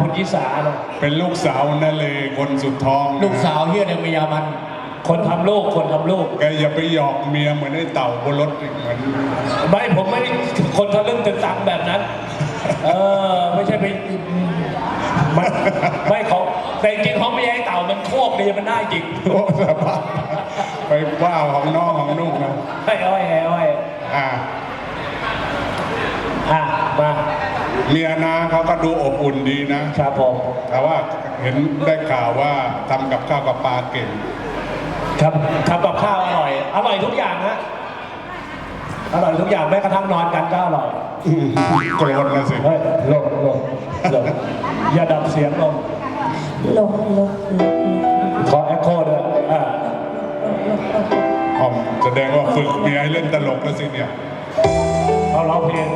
คุณยิสาเนอะเป็นลูกสาวนาเลคนสุดท้องลูกสาวเฮียเนี่ยเมียมัน คนทำลูกคนทำลูกแกอย่าไปหยอกเมียเหมือนไอ้เต่าบนรถอีกเหมือนไม่ผมไม่ได้คนทะลึ่งตึงตังแบบนั้น เออ ไม่ใช่ไปมันไม่เขาแต่จริงๆเขาไม่ให้เต่ามันโคกดีมันได้จริง โอ้สบายไปว่าของน้องของนุ่งนะให้อ้อยให้อ้อย อ่า อะมา เมียนาเขาก็ดูอบอุ่นดีนะ ครับผมแต่ว่าเห็นได้ข่าวว่าทำกับข้าวกับปลาเก่งครับทำกับข้าวอร่อย อร่อยทุกอย่างฮะอร่อยทุกอย่างแม้กระทั่งนอนกันก็อร่อยอืมโกรธนะสิ เฮ้ยลงลงลงอย่าดับเสียงลงลงลงลงขอแอคโคด้วยอ่าอ๋อมแสดงว่าฝึกเมียให้เล่นตลกแล้วสิเนี่ย เราร้องเพลง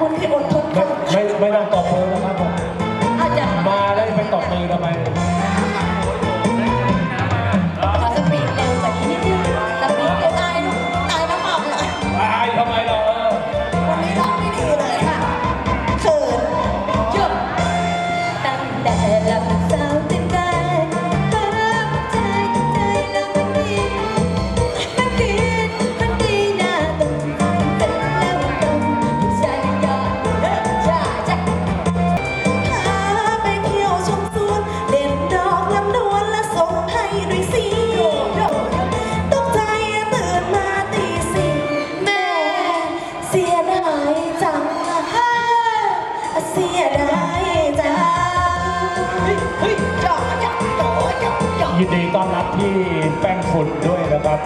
คุณที่อดทนไม่ค่ะไม่ไม่ต้องตบมือนะครับผม อาจจะมาแล้วไปตบมือทำไม สียดายจัง ยินดีต้อนรับพี่แป้งฝุ่นด้วยนะครับ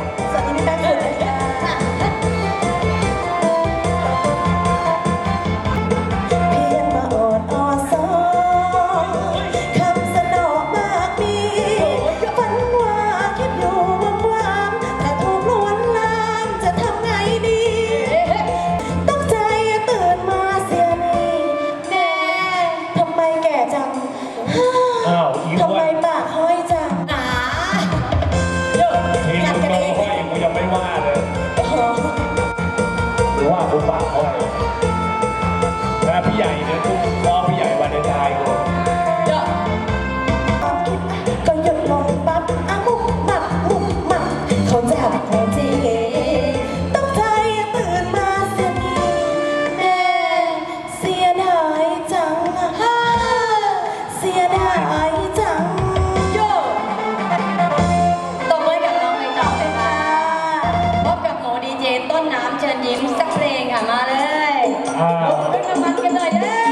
ต้นน้ำเชิญยิ้มสักเพลงค่ะมาเลยอ่า ขึ้นมาฟังกันหน่อยเด้อ